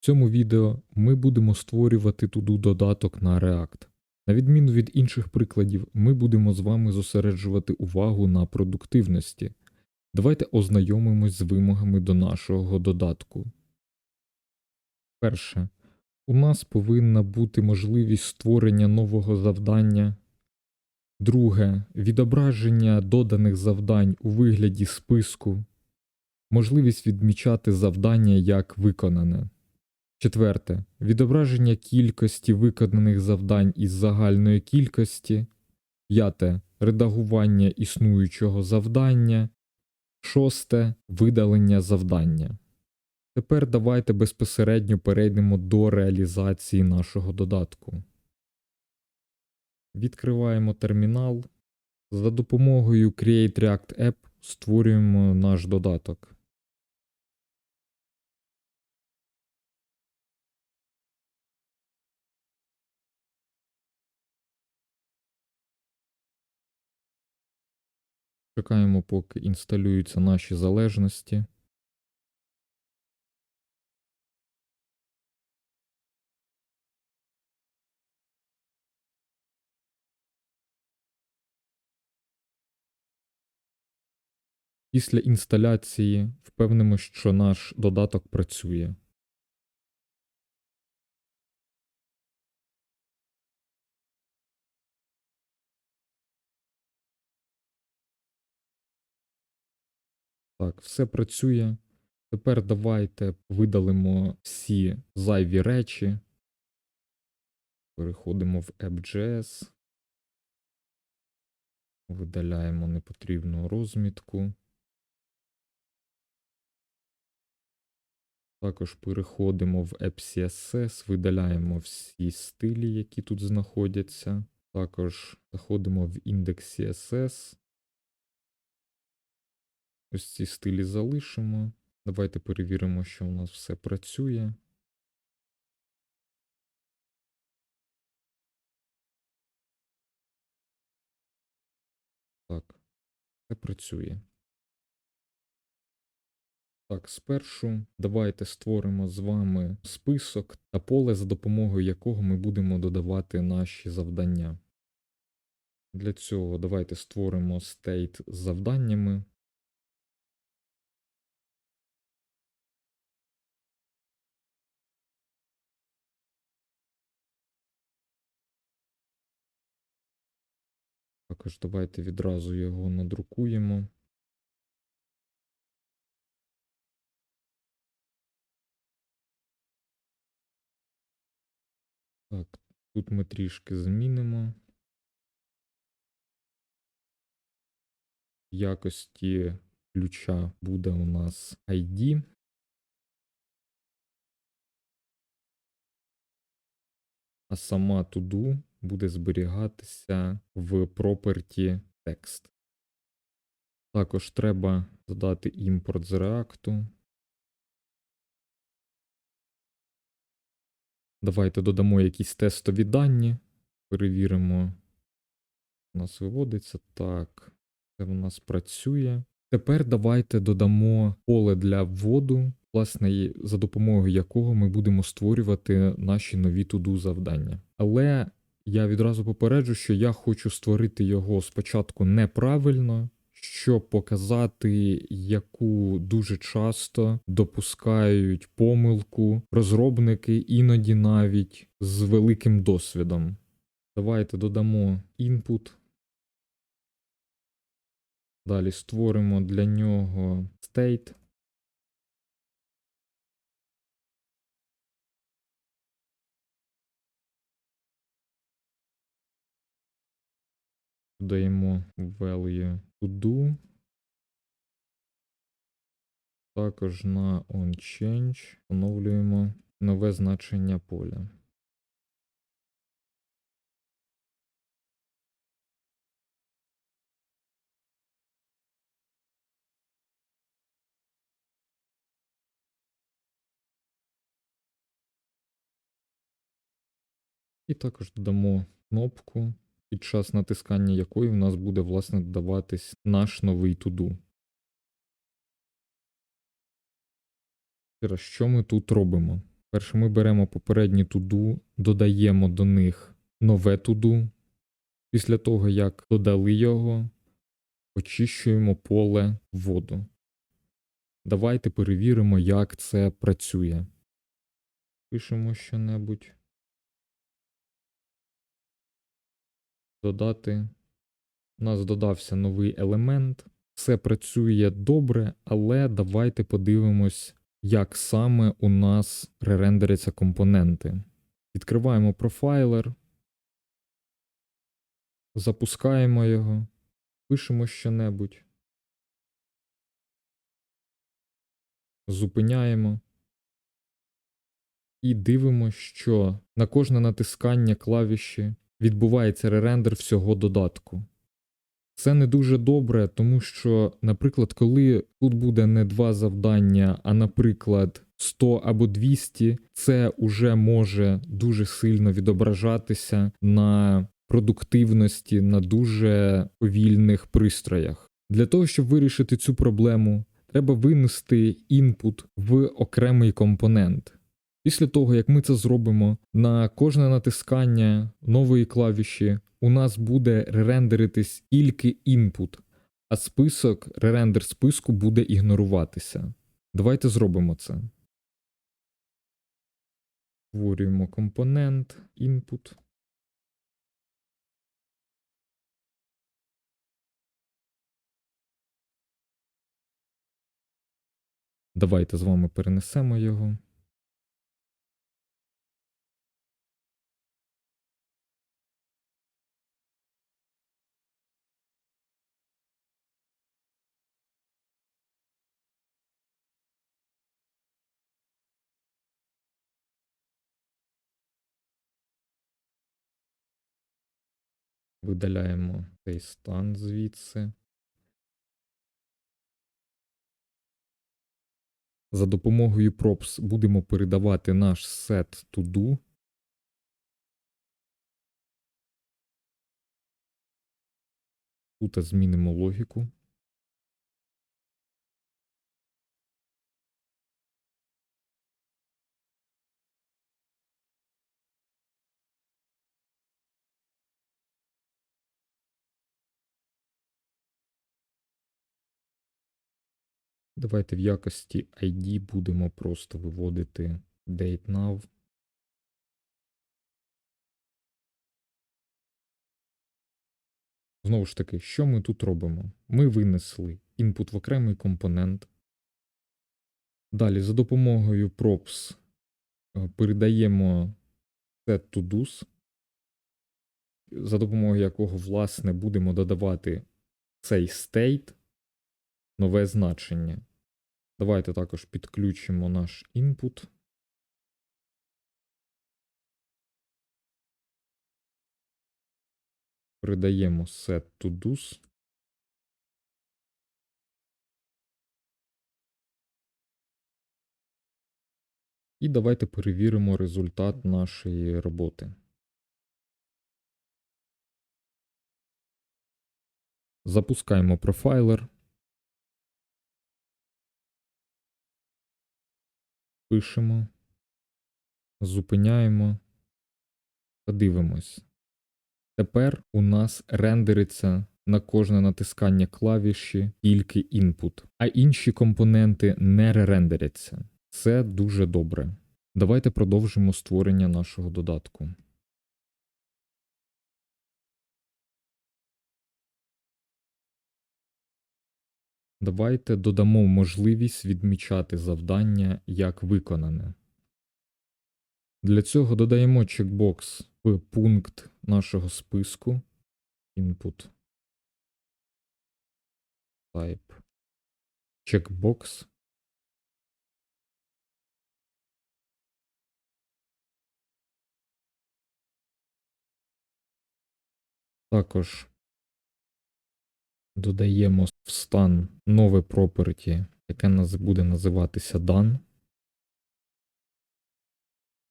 В цьому відео ми будемо створювати туду додаток на React. На відміну від інших прикладів, ми будемо з вами зосереджувати увагу на продуктивності. Давайте ознайомимось з вимогами до нашого додатку. Перше. У нас повинна бути можливість створення нового завдання. Друге. Відображення доданих завдань у вигляді списку. Можливість відмічати завдання як виконане. Четверте. Відображення кількості виконаних завдань із загальної кількості. П'яте. Редагування існуючого завдання. Шосте. Видалення завдання. Тепер давайте безпосередньо перейдемо до реалізації нашого додатку. Відкриваємо термінал. За допомогою Create React App створюємо наш додаток. Чекаємо, поки інсталюються наші залежності. Після інсталяції впевнимо, що наш додаток працює. Так, все працює. Тепер давайте видалимо всі зайві речі. Переходимо в app.js. Видаляємо непотрібну розмітку. Також переходимо в app.css, видаляємо всі стилі, які тут знаходяться. Також заходимо в індекс CSS. Ось ці стилі залишимо. Давайте перевіримо, що у нас все працює. Так, все працює. Так, спершу давайте створимо з вами список та поле, за допомогою якого ми будемо додавати наші завдання. Для цього давайте створимо state з завданнями. Також давайте відразу його надрукуємо. Так, тут ми трішки змінимо. В якості ключа буде у нас ID. А сама to-do буде зберігатися в property text. Також треба додати імпорт з React. Давайте додамо якісь тестові дані. Перевіримо. У нас виводиться. Так, це в нас працює. Тепер давайте додамо поле для вводу, власне, за допомогою якого ми будемо створювати наші нові туду завдання. Але я відразу попереджу, що я хочу створити його спочатку неправильно, щоб показати, яку дуже часто допускають помилку розробники, іноді навіть з великим досвідом. Давайте додамо input. Далі створимо для нього state. Додаємо value to do. Також на onChange встановлюємо нове значення поля. І також додамо кнопку, під час натискання якої в нас буде власне додаватись наш новий туду. Що ми тут робимо? Перше, ми беремо попередні туду, додаємо до них нове туду. Після того, як додали його, очищуємо поле воду. Давайте перевіримо, як це працює. Пишемо що-небудь. Додати. У нас додався новий елемент. Все працює добре, але давайте подивимось, як саме у нас ререндеряться компоненти. Відкриваємо профайлер, запускаємо його, пишемо що-небудь, зупиняємо і дивимося, що на кожне натискання клавіші відбувається ререндер всього додатку. Це не дуже добре, тому що, наприклад, коли тут буде не два завдання, а, наприклад, 100 або 200, це уже може дуже сильно відображатися на продуктивності на дуже повільних пристроях. Для того, щоб вирішити цю проблему, треба винести інпут в окремий компонент. Після того, як ми це зробимо, на кожне натискання нової клавіші у нас буде ререндеритись тільки інпут, а список, ререндер списку буде ігноруватися. Давайте зробимо це. Створюємо компонент input. Давайте з вами перенесемо його. Видаляємо цей стан звідси. За допомогою props будемо передавати наш set to do. Тут змінимо логіку. Давайте в якості ID будемо просто виводити date now. Знову ж таки, що ми тут робимо? Ми винесли інпут в окремий компонент. Далі за допомогою props е, передаємо set to do's, за допомогою якого, власне, будемо додавати цей state нове значення. Давайте також підключимо наш input. Передаємо set to do's. І давайте перевіримо результат нашої роботи. Запускаємо профайлер. Пишемо, зупиняємо та дивимось. Тепер у нас рендериться на кожне натискання клавіші тільки інпут, а інші компоненти не ререндеряться. Це дуже добре. Давайте продовжимо створення нашого додатку. Давайте додамо можливість відмічати завдання як виконане. Для цього додаємо чекбокс в пункт нашого списку input type checkbox. Також додаємо в стан нове property, яке буде називатися done.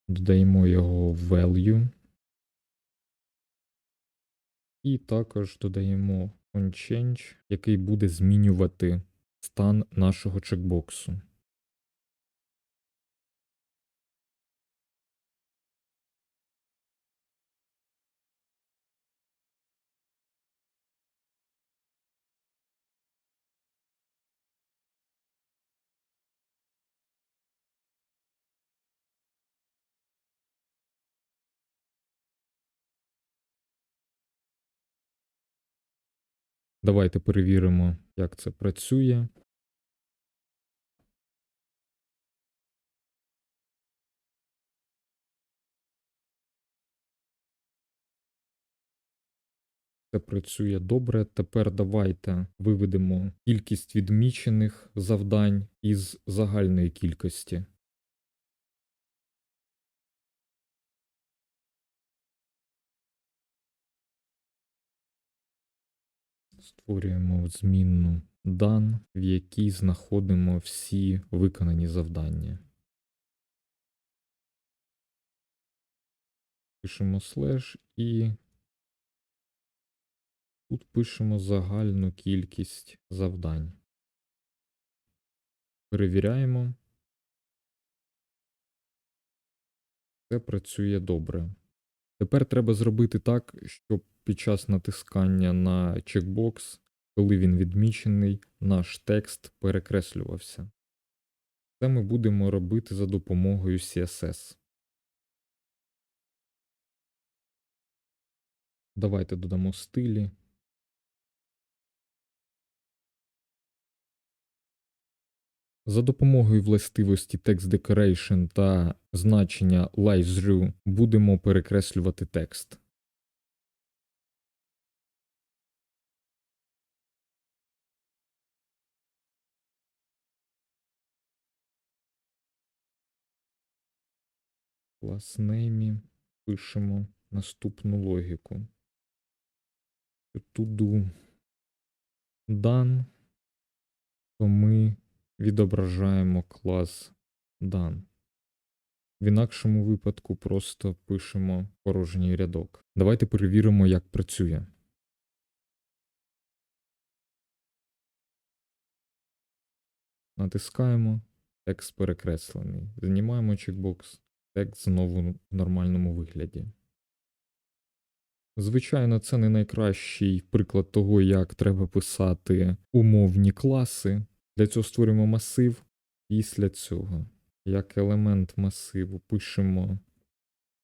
Додаємо його value. І також додаємо onChange, який буде змінювати стан нашого чекбоксу. Давайте перевіримо, як це працює. Це працює добре. Тепер давайте виведемо кількість відмічених завдань із загальної кількості. Створюємо змінну дан, в якій знаходимо всі виконані завдання. Пишемо слеш і тут пишемо загальну кількість завдань. Перевіряємо. Це працює добре. Тепер треба зробити так, щоб під час натискання на чекбокс, коли він відмічений, наш текст перекреслювався. Це ми будемо робити за допомогою CSS. Давайте додамо стилі. За допомогою властивості Text Decoration та значення Live Through будемо перекреслювати текст. Клас name пишемо наступну логіку. To do done, то ми відображаємо клас done. В інакшому випадку просто пишемо порожній рядок. Давайте перевіримо, як працює. Натискаємо, текст перекреслений. Знімаємо чекбокс, текст знову в нормальному вигляді. Звичайно, це не найкращий приклад того, як треба писати умовні класи. Для цього створюємо масив. Після цього, як елемент масиву, пишемо,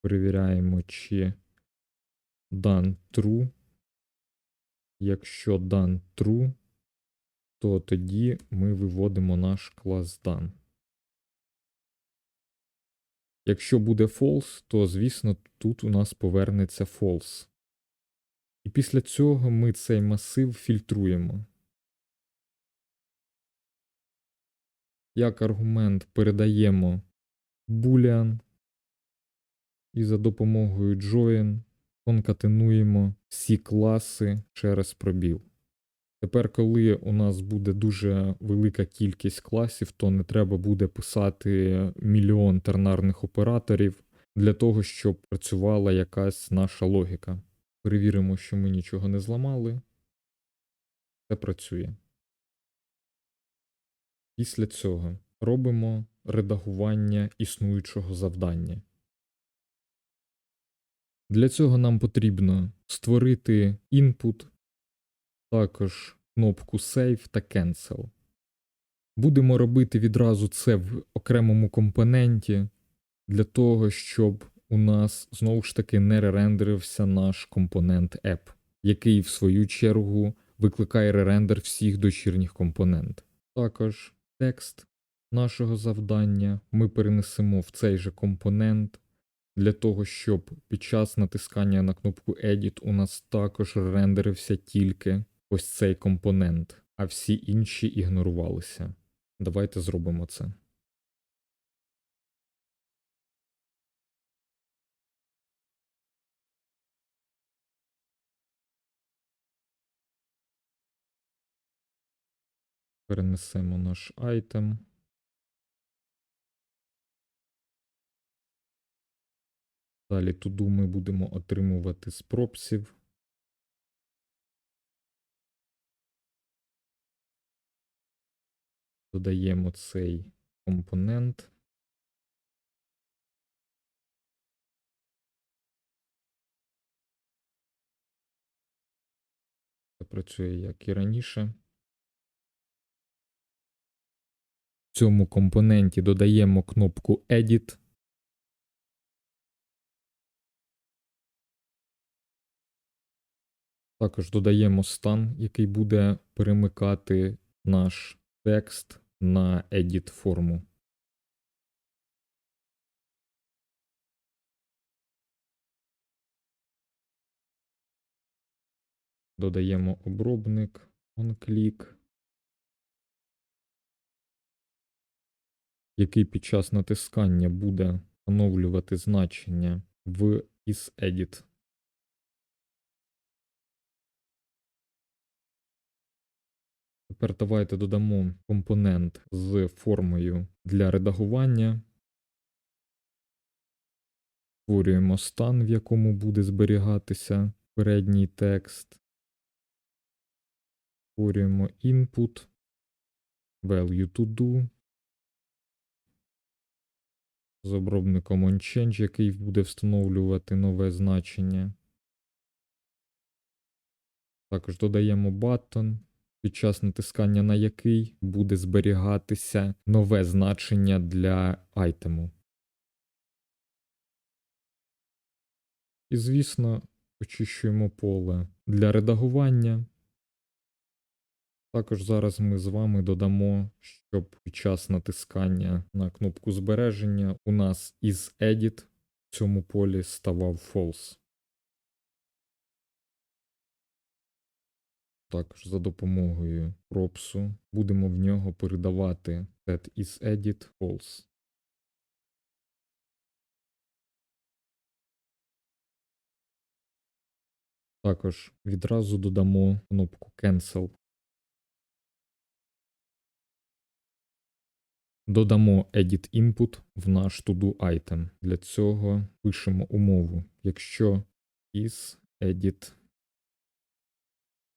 перевіряємо, чи done true. Якщо done true, то тоді ми виводимо наш клас done. Якщо буде false, то звісно тут у нас повернеться false. І після цього ми цей масив фільтруємо. Як аргумент передаємо boolean і за допомогою join конкатенуємо всі класи через пробіл. Тепер, коли у нас буде дуже велика кількість класів, то не треба буде писати мільйон тернарних операторів для того, щоб працювала якась наша логіка. Перевіримо, що ми нічого не зламали. Це працює. Після цього робимо редагування існуючого завдання. Для цього нам потрібно створити input, також кнопку Save та Cancel. Будемо робити відразу це в окремому компоненті для того, щоб у нас знову ж таки не ререндерився наш компонент App, який в свою чергу викликає ререндер всіх дочірніх компонент. Також текст нашого завдання ми перенесемо в цей же компонент для того, щоб під час натискання на кнопку Edit у нас також рендерився тільки ось цей компонент, а всі інші ігнорувалися. Давайте зробимо це. Перенесемо наш айтем. Далі туду ми будемо отримувати з пропсів. Додаємо цей компонент. Це працює як і раніше. Цьому компоненті додаємо кнопку Edit. Також додаємо стан, який буде перемикати наш текст на edit форму. Додаємо обробник, onClick, який під час натискання буде встановлювати значення в isEdit. Тепер давайте додамо компонент з формою для редагування. Створюємо стан, в якому буде зберігатися передній текст. Створюємо input, value to do. З обробником onChange, який буде встановлювати нове значення. Також додаємо button, під час натискання на який буде зберігатися нове значення для айтему. І, звісно, очищуємо поле для редагування. Також зараз ми з вами додамо, щоб під час натискання на кнопку збереження у нас із Edit в цьому полі ставав false. Також за допомогою пропсу будемо в нього передавати set is edit false. Також відразу додамо кнопку Cancel. Додамо Edit Input в наш to-do item. Для цього пишемо умову. Якщо is edit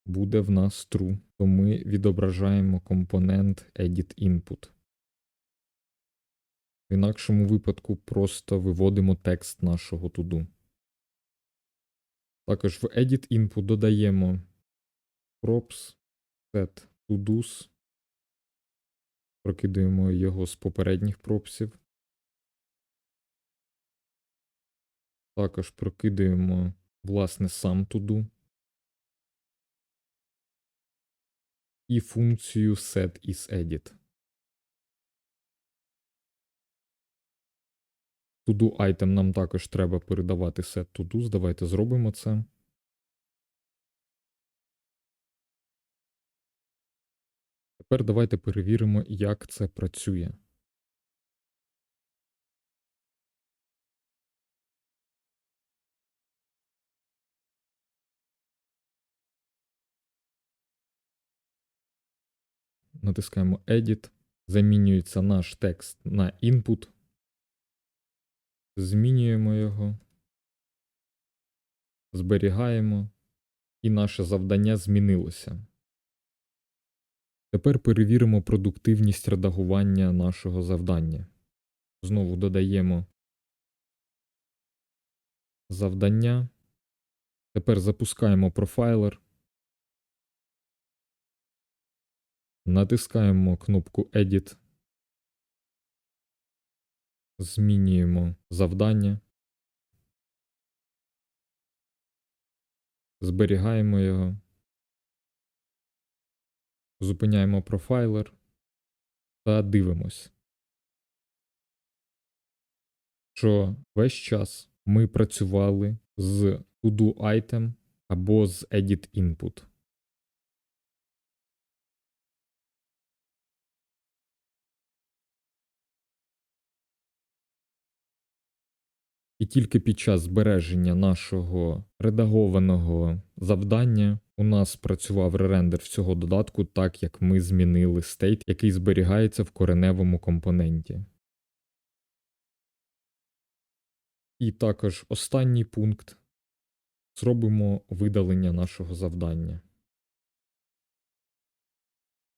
буде в нас true, то ми відображаємо компонент edit input. В інакшому випадку просто виводимо текст нашого to-do. Також в edit input додаємо props set to-dos. Прокидаємо його з попередніх пропсів. Також прокидаємо, власне, сам to-do. і функцію setIsEdit. To-do item нам також треба передавати set to-dos. Давайте зробимо це. Тепер давайте перевіримо, як це працює. натискаємо Edit, замінюється наш текст на input, змінюємо його, зберігаємо, і наше завдання змінилося. Тепер перевіримо продуктивність редагування нашого завдання. Знову додаємо завдання. Тепер запускаємо профайлер. Натискаємо кнопку Edit. Змінюємо завдання. Зберігаємо його. Зупиняємо профайлер та дивимось, що весь час ми працювали з to-do item або з edit input. І тільки під час збереження нашого редагованого завдання у нас працював ререндер всього додатку, так як ми змінили стейт, який зберігається в кореневому компоненті. І також останній пункт зробимо видалення нашого завдання.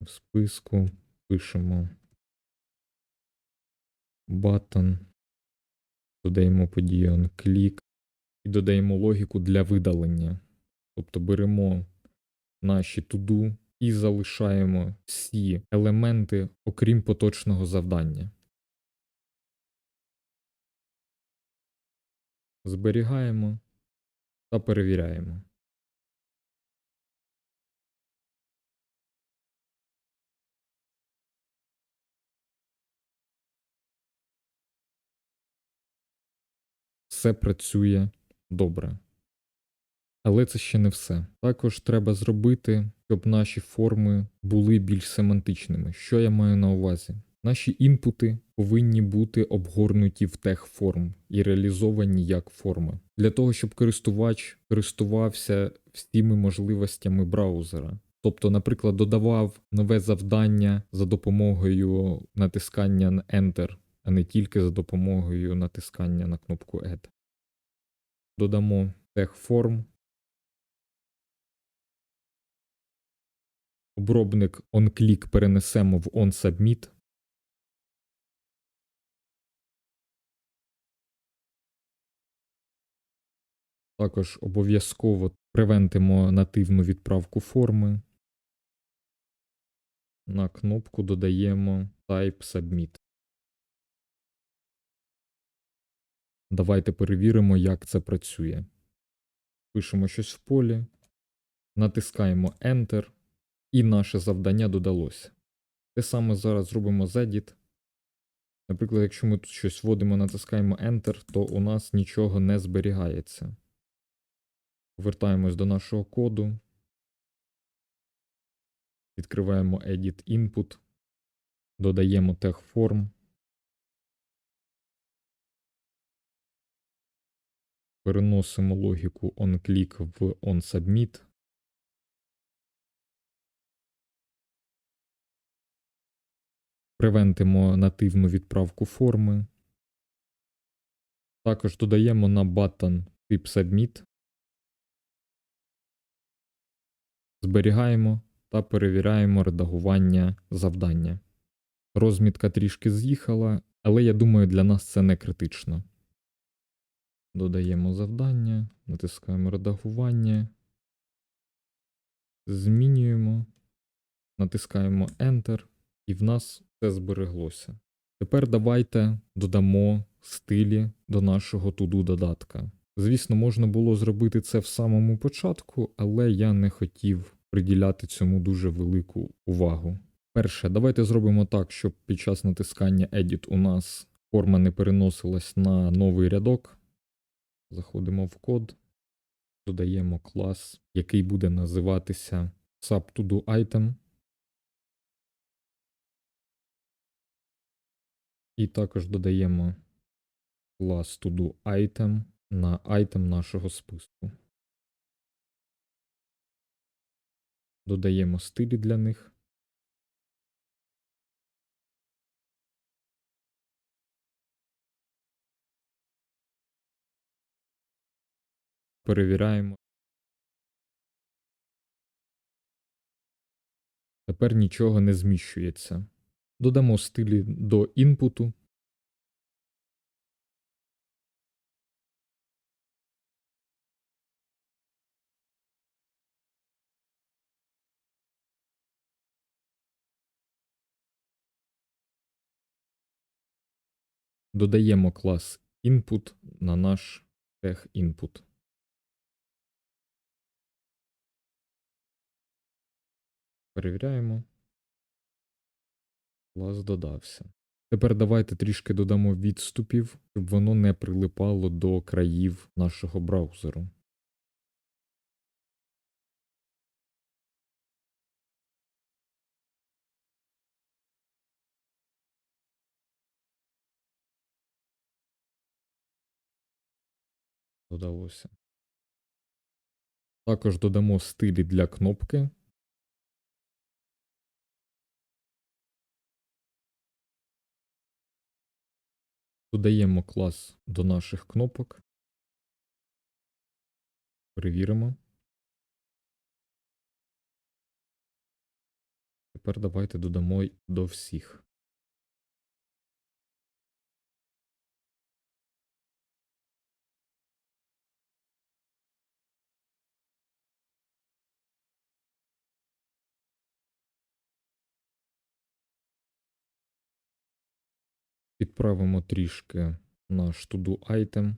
В списку пишемо button додаємо подію onClick і додаємо логіку для видалення. Тобто беремо наші туду і залишаємо всі елементи, окрім поточного завдання. Зберігаємо та перевіряємо. Все працює добре. Але це ще не все. Також треба зробити, щоб наші форми були більш семантичними. Що я маю на увазі? Наші інпути повинні бути обгорнуті в тех форм і реалізовані як форми. Для того, щоб користувач користувався всіми можливостями браузера. Тобто, наприклад, додавав нове завдання за допомогою натискання на Enter, а не тільки за допомогою натискання на кнопку Add. Додамо тех форм. Обробник onClick перенесемо в onSubmit. Також обов'язково превентимо нативну відправку форми. На кнопку додаємо Type Submit. Давайте перевіримо, як це працює. Пишемо щось в полі, натискаємо Enter, і наше завдання додалося. Те саме зараз зробимо з Edit. Наприклад, якщо ми тут щось вводимо, натискаємо Enter, то у нас нічого не зберігається. Повертаємось до нашого коду. Відкриваємо Edit Input, додаємо TechForm. Переносимо логіку onClick в onSubmit. Превентимо нативну відправку форми. Також додаємо на button тип Submit. Зберігаємо та перевіряємо редагування завдання. Розмітка трішки з'їхала, але я думаю, для нас це не критично. Додаємо завдання, натискаємо редагування, змінюємо, натискаємо Enter, і в нас все збереглося. Тепер давайте додамо стилі до нашого to-do додатка. Звісно, можна було зробити це в самому початку, але я не хотів приділяти цьому дуже велику увагу. Перше, давайте зробимо так, щоб під час натискання Edit у нас форма не переносилась на новий рядок. Заходимо в код, додаємо клас, який буде називатися SubToDoItem. І також додаємо клас ToDoItem на item нашого списку. Додаємо стилі для них. Перевіряємо. Тепер нічого не зміщується. Додамо стилі до інпуту. Додаємо клас input на наш тех input. Перевіряємо. Клас додався. Тепер давайте трішки додамо відступів, щоб воно не прилипало до країв нашого браузеру. Додалося. Також додамо стилі для кнопки. Додаємо клас до наших кнопок. Перевіримо. Тепер давайте додамо до всіх. Розправимо трішки наш to-do.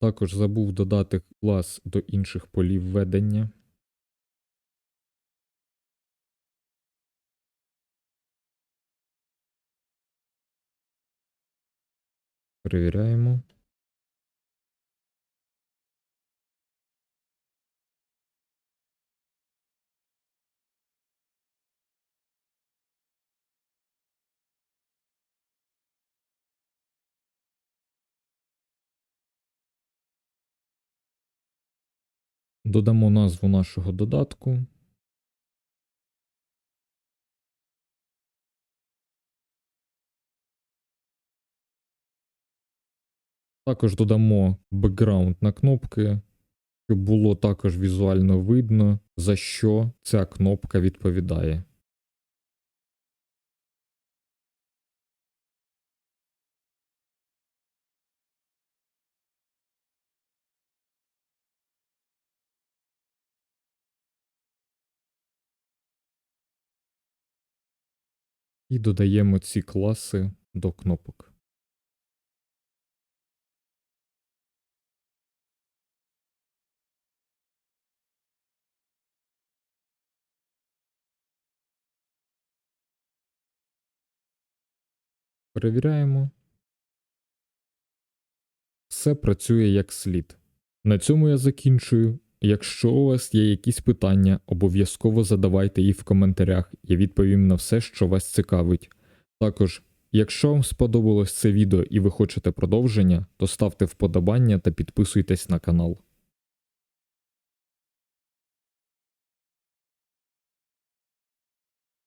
Також забув додати клас до інших полів ведення. Перевіряємо. Додамо назву нашого додатку. Також додамо бекграунд на кнопки, щоб було також візуально видно, за що ця кнопка відповідає. І додаємо ці класи до кнопок. Перевіряємо. Все працює як слід. На цьому я закінчую. Якщо у вас є якісь питання, обов'язково задавайте їх в коментарях, я відповім на все, що вас цікавить. Також, якщо вам сподобалось це відео і ви хочете продовження, то ставте вподобання та підписуйтесь на канал.